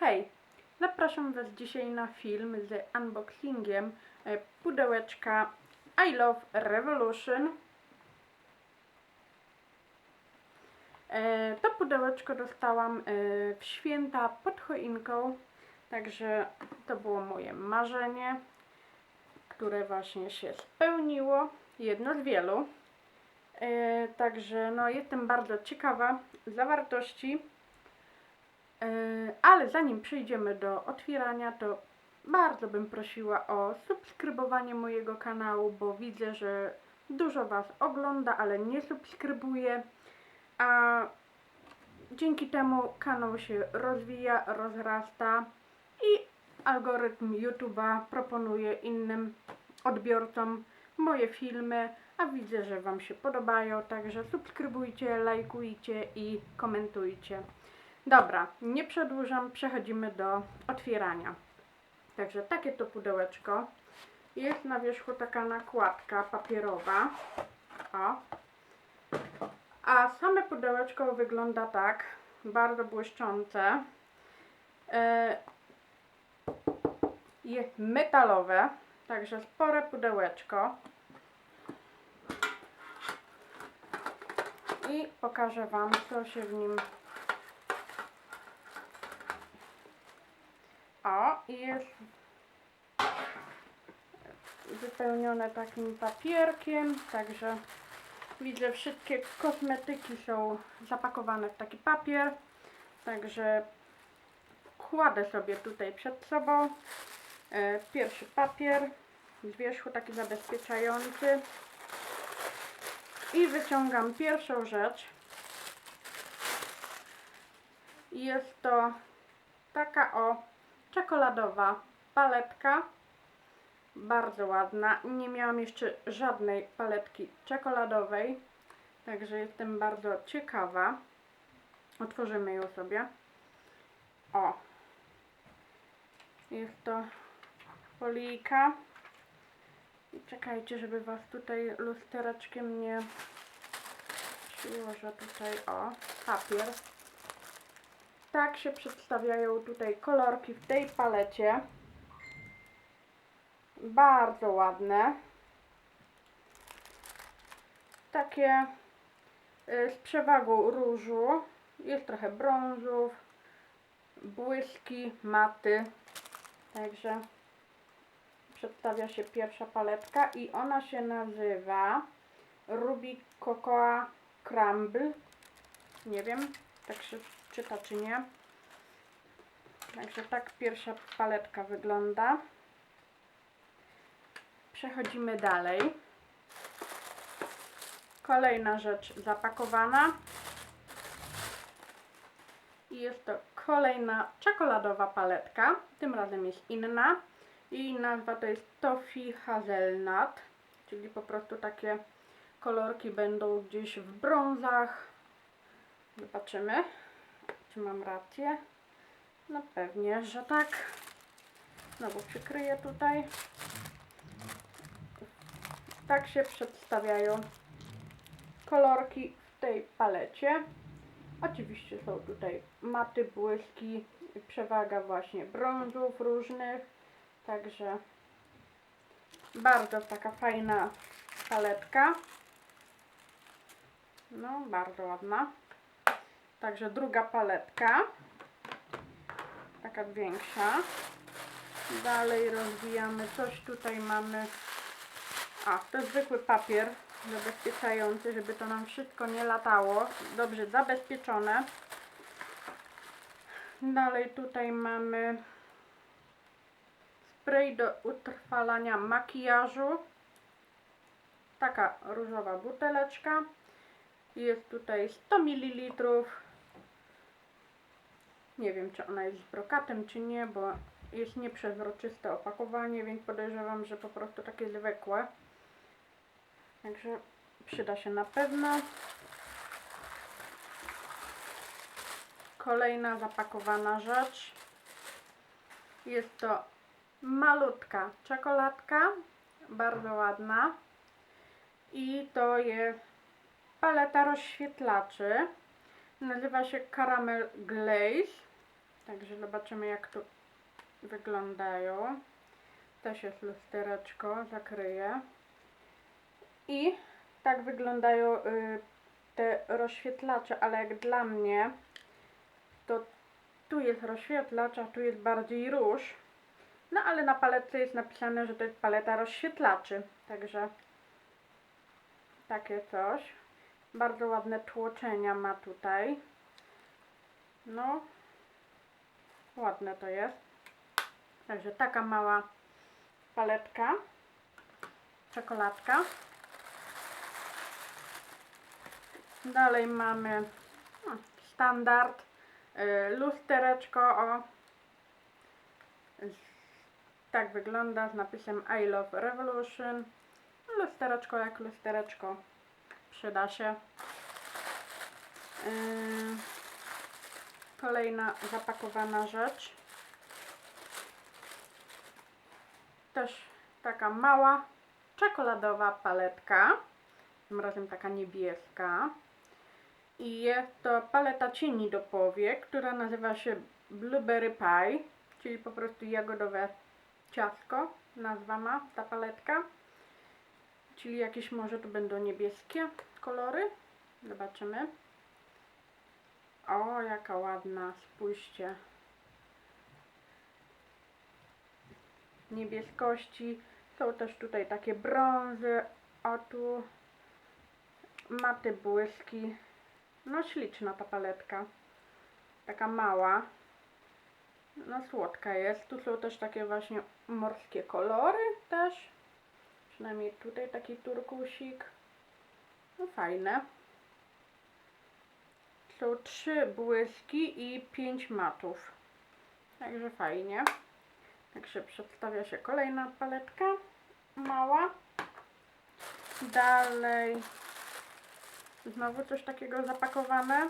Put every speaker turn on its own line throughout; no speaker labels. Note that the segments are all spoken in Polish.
Hej, zapraszam Was dzisiaj na film z unboxingiem e, pudełeczka I Love Revolution. E, To pudełeczko dostałam e, w święta pod choinką, także to było moje marzenie, które właśnie się spełniło, jedno z wielu. Także no, jestem bardzo ciekawa zawartości. Ale zanim przejdziemy do otwierania, to bardzo bym prosiła o subskrybowanie mojego kanału, bo widzę, że dużo Was ogląda, ale nie subskrybuje. A dzięki temu kanał się rozwija, rozrasta i algorytm YouTube'a proponuje innym odbiorcom moje filmy, a widzę, że Wam się podobają, także subskrybujcie, lajkujcie i komentujcie. Dobra, nie przedłużam, przechodzimy do otwierania. Także takie to pudełeczko. Jest na wierzchu taka nakładka papierowa. O. A same pudełeczko wygląda tak, bardzo błyszczące. E, jest metalowe, także spore pudełeczko. I pokażę Wam, co się w nim O, i jest wypełnione takim papierkiem, także widzę wszystkie kosmetyki są zapakowane w taki papier, także kładę sobie tutaj przed sobą e, pierwszy papier z wierzchu taki zabezpieczający i wyciągam pierwszą rzecz. Jest to taka o czekoladowa paletka. Bardzo ładna. Nie miałam jeszcze żadnej paletki czekoladowej, także jestem bardzo ciekawa. Otworzymy ją sobie. O! Jest to folijka. I czekajcie, żeby Was tutaj lustereczkiem nie przyłożę tutaj, o, papier tak się przedstawiają tutaj kolorki w tej palecie. Bardzo ładne. Takie y, z przewagą różu. Jest trochę brązów, błyski, maty. Także przedstawia się pierwsza paletka i ona się nazywa Ruby Cocoa Crumble. Nie wiem, tak się czyta czy nie. Także tak pierwsza paletka wygląda. Przechodzimy dalej. Kolejna rzecz zapakowana. I jest to kolejna czekoladowa paletka. Tym razem jest inna. I nazwa to jest Toffee Hazelnut. Czyli po prostu takie kolorki będą gdzieś w brązach. Zobaczymy, czy mam rację. No pewnie, że tak. Znowu przykryję tutaj. Tak się przedstawiają kolorki w tej palecie. Oczywiście są tutaj maty, błyski, przewaga właśnie brązów różnych. Także bardzo taka fajna paletka. No, bardzo ładna. Także druga paletka. Taka większa. Dalej rozwijamy. Coś tutaj mamy. A, to zwykły papier zabezpieczający, żeby to nam wszystko nie latało. Dobrze zabezpieczone. Dalej tutaj mamy spray do utrwalania makijażu. Taka różowa buteleczka. Jest tutaj 100 ml. Nie wiem, czy ona jest z brokatem, czy nie, bo jest nieprzezroczyste opakowanie, więc podejrzewam, że po prostu takie zwykłe. Także przyda się na pewno. Kolejna zapakowana rzecz. Jest to malutka czekoladka, bardzo ładna. I to jest paleta rozświetlaczy. Nazywa się Caramel Glaze. Także zobaczymy jak tu wyglądają. Też jest lustereczko, zakryję. I tak wyglądają y, te rozświetlacze, ale jak dla mnie to tu jest rozświetlacz, a tu jest bardziej róż. No ale na paletce jest napisane, że to jest paleta rozświetlaczy. Także takie coś. Bardzo ładne tłoczenia ma tutaj. No, ładne to jest. Także taka mała paletka, czekoladka. Dalej mamy no, standard, y, lustereczko, o. Tak wygląda z napisem I love revolution. Lustereczko jak lustereczko. Przyda się. Yy, Kolejna zapakowana rzecz. Też taka mała czekoladowa paletka. Tym razem taka niebieska. I jest to paleta cieni do powiek, która nazywa się Blueberry Pie, czyli po prostu jagodowe ciastko. Nazwa ma ta paletka. Czyli jakieś może tu będą niebieskie kolory. Zobaczymy. O, jaka ładna, spójrzcie. Niebieskości. Są też tutaj takie brązy. O tu maty błyski. No śliczna ta paletka. Taka mała. No słodka jest. Tu są też takie właśnie morskie kolory też. Przynajmniej tutaj taki turkusik. No fajne. Są trzy błyski i pięć matów. Także fajnie. Także przedstawia się kolejna paletka. Mała. Dalej. Znowu coś takiego zapakowane.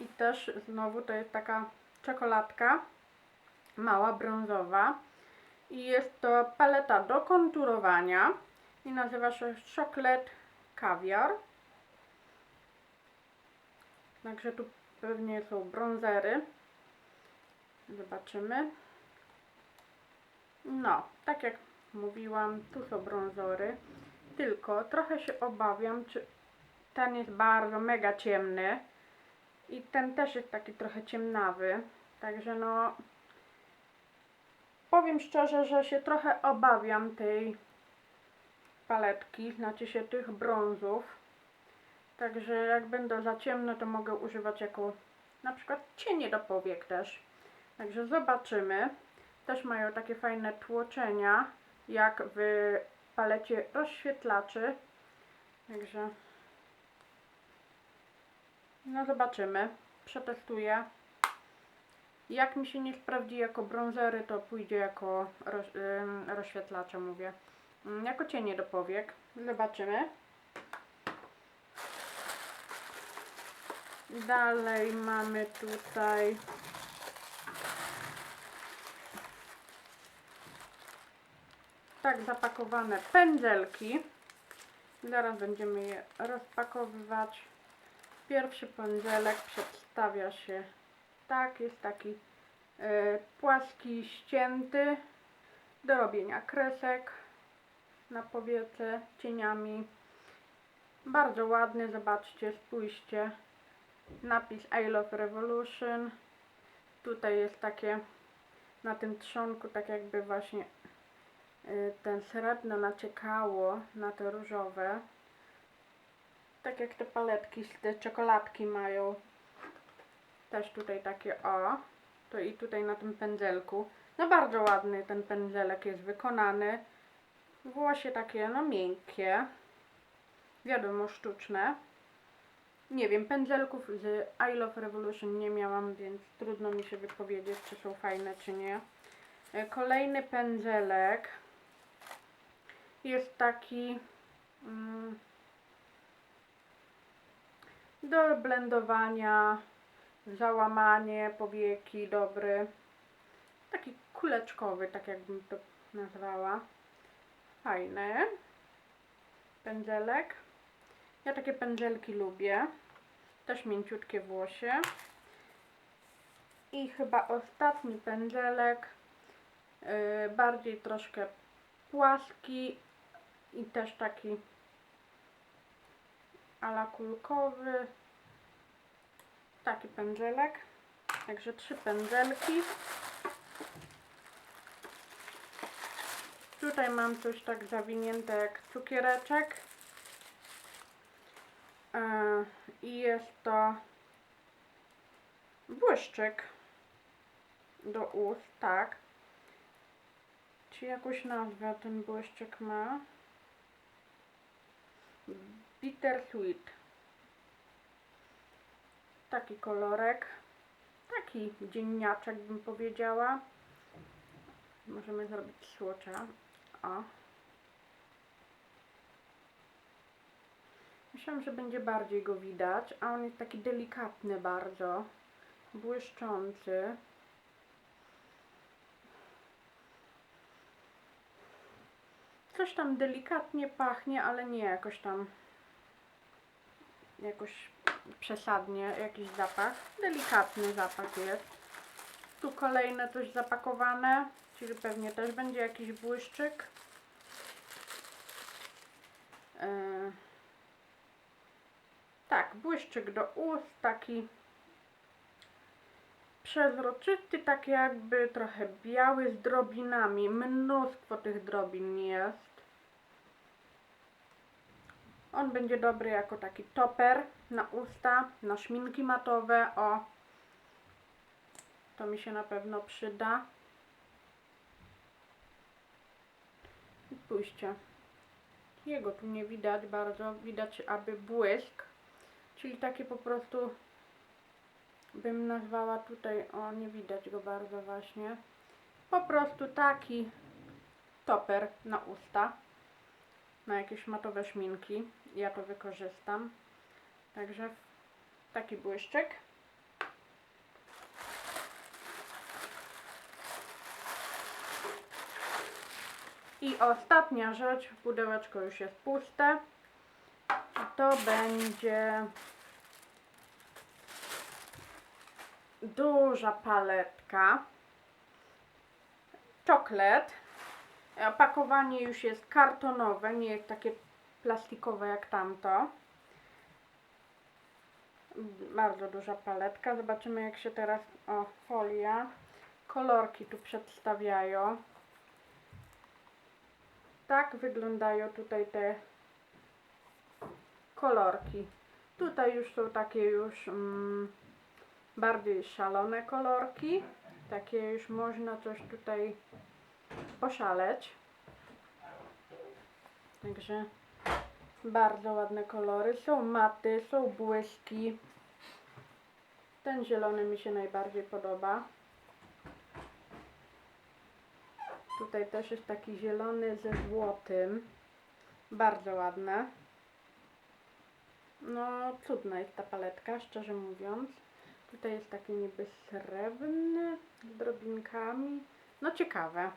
I też znowu to jest taka czekoladka. Mała, brązowa. I jest to paleta do konturowania. I nazywa się Chocolate Caviar. Także tu pewnie są brązery. Zobaczymy. No, tak jak mówiłam, tu są brązory. Tylko trochę się obawiam, czy ten jest bardzo mega ciemny. I ten też jest taki trochę ciemnawy. Także no. Powiem szczerze, że się trochę obawiam tej paletki, znaczy się tych brązów. Także jak będą za ciemne, to mogę używać jako na przykład cienie do powiek też. Także zobaczymy. Też mają takie fajne tłoczenia, jak w palecie rozświetlaczy. Także no zobaczymy. Przetestuję. Jak mi się nie sprawdzi jako brązery, to pójdzie jako roz, ym, rozświetlacze, mówię. Ym, Jako cienie do powiek. Zobaczymy. Dalej mamy tutaj tak zapakowane pędzelki. Zaraz będziemy je rozpakowywać. Pierwszy pędzelek przedstawia się tak, jest taki e, płaski, ścięty do robienia kresek na powiece cieniami. Bardzo ładny, zobaczcie, spójrzcie. Napis I Love Revolution. Tutaj jest takie na tym trzonku, tak jakby właśnie y, ten srebrno naciekało na te różowe. Tak jak te paletki, te czekoladki mają. Też tutaj takie o. To i tutaj na tym pędzelku. No bardzo ładny ten pędzelek jest wykonany. Włosie takie no miękkie. Wiadomo sztuczne. Nie wiem, pędzelków z I Love Revolution nie miałam, więc trudno mi się wypowiedzieć, czy są fajne, czy nie. E, Kolejny pędzelek jest taki mm, do blendowania, załamanie powieki, dobry. Taki kuleczkowy, tak jakbym to nazwała. Fajny pędzelek. Ja takie pędzelki lubię. Też mięciutkie włosie. I chyba ostatni pędzelek, yy, bardziej troszkę płaski i też taki ala kulkowy. Taki pędzelek. Także trzy pędzelki. Tutaj mam coś tak zawinięte jak cukiereczek. E, I jest to błyszczyk do ust, tak. Czy jakąś nazwę ten błyszczyk ma? Bitter Sweet. Taki kolorek. Taki dzienniaczek bym powiedziała. Możemy zrobić słocza. O. Myślałam, że będzie bardziej go widać, a on jest taki delikatny bardzo. Błyszczący. Coś tam delikatnie pachnie, ale nie jakoś tam jakoś przesadnie jakiś zapach. Delikatny zapach jest. Tu kolejne coś zapakowane, czyli pewnie też będzie jakiś błyszczyk. Yy. Tak, błyszczyk do ust, taki przezroczysty, taki jakby trochę biały z drobinami. Mnóstwo tych drobin jest. On będzie dobry jako taki toper na usta, na szminki matowe. O, to mi się na pewno przyda. Spójrzcie. Jego tu nie widać bardzo. Widać aby błysk. Czyli takie po prostu bym nazwała tutaj, o nie widać go bardzo właśnie. Po prostu taki toper na usta. Na jakieś matowe szminki. Ja to wykorzystam. Także taki błyszczyk. I ostatnia rzecz, pudełeczko już jest puste. To będzie duża paletka. Czoklet. Opakowanie już jest kartonowe, nie jest takie plastikowe jak tamto. Bardzo duża paletka. Zobaczymy jak się teraz... O, folia. Kolorki tu przedstawiają. Tak wyglądają tutaj te kolorki. Tutaj już są takie już mm, bardziej szalone kolorki. Takie już można coś tutaj poszaleć. Także bardzo ładne kolory. Są maty, są błyski. Ten zielony mi się najbardziej podoba. Tutaj też jest taki zielony ze złotym. Bardzo ładne. No, cudna jest ta paletka, szczerze mówiąc. Tutaj jest taki niby srebrny z drobinkami. No ciekawe.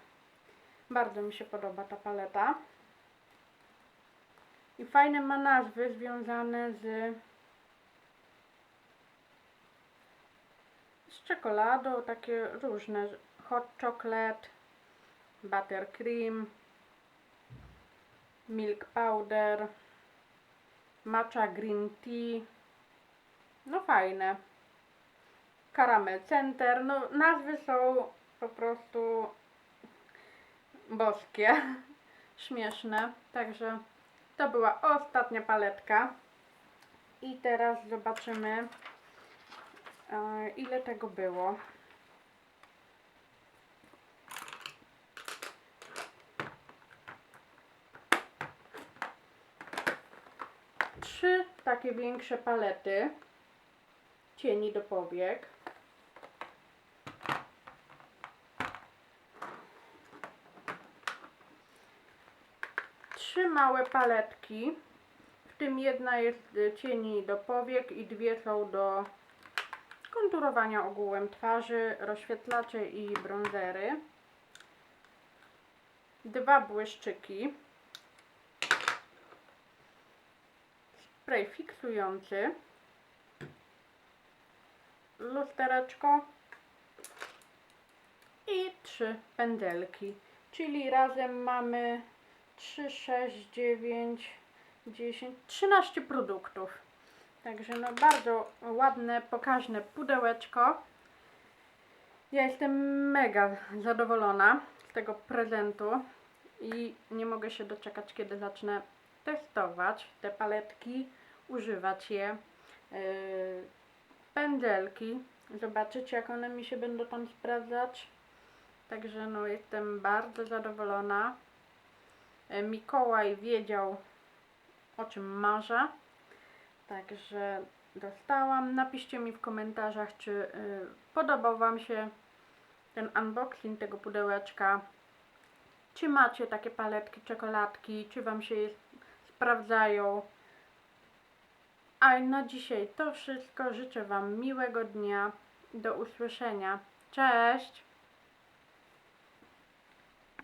Bardzo mi się podoba ta paleta. I fajne ma nazwy związane z z czekoladą, takie różne. Hot chocolate, buttercream, milk powder, matcha green tea. No fajne. Caramel center. No nazwy są po prostu boskie. Śmieszne. Także to była ostatnia paletka. I teraz zobaczymy e, ile tego było. Trzy takie większe palety cieni do powiek. Trzy małe paletki, w tym jedna jest y, cieni do powiek i dwie są do konturowania ogółem twarzy, rozświetlacze i bronzery. Dwa błyszczyki. Spray fiksujący. Lustereczko i trzy pędzelki. Czyli razem mamy 3, 6, 9, 10, 13 produktów. Także no bardzo ładne, pokaźne pudełeczko. Ja jestem mega zadowolona z tego prezentu i nie mogę się doczekać, kiedy zacznę testować te paletki, używać je. Yy, pędzelki. Zobaczycie, jak one mi się będą tam sprawdzać. Także no, jestem bardzo zadowolona. E, Mikołaj wiedział, o czym marzę. Także dostałam. Napiszcie mi w komentarzach, czy y, podobał Wam się ten unboxing tego pudełeczka. Czy macie takie paletki, czekoladki, czy Wam się je sprawdzają. A na dzisiaj to wszystko. Życzę Wam miłego dnia. Do usłyszenia. Cześć!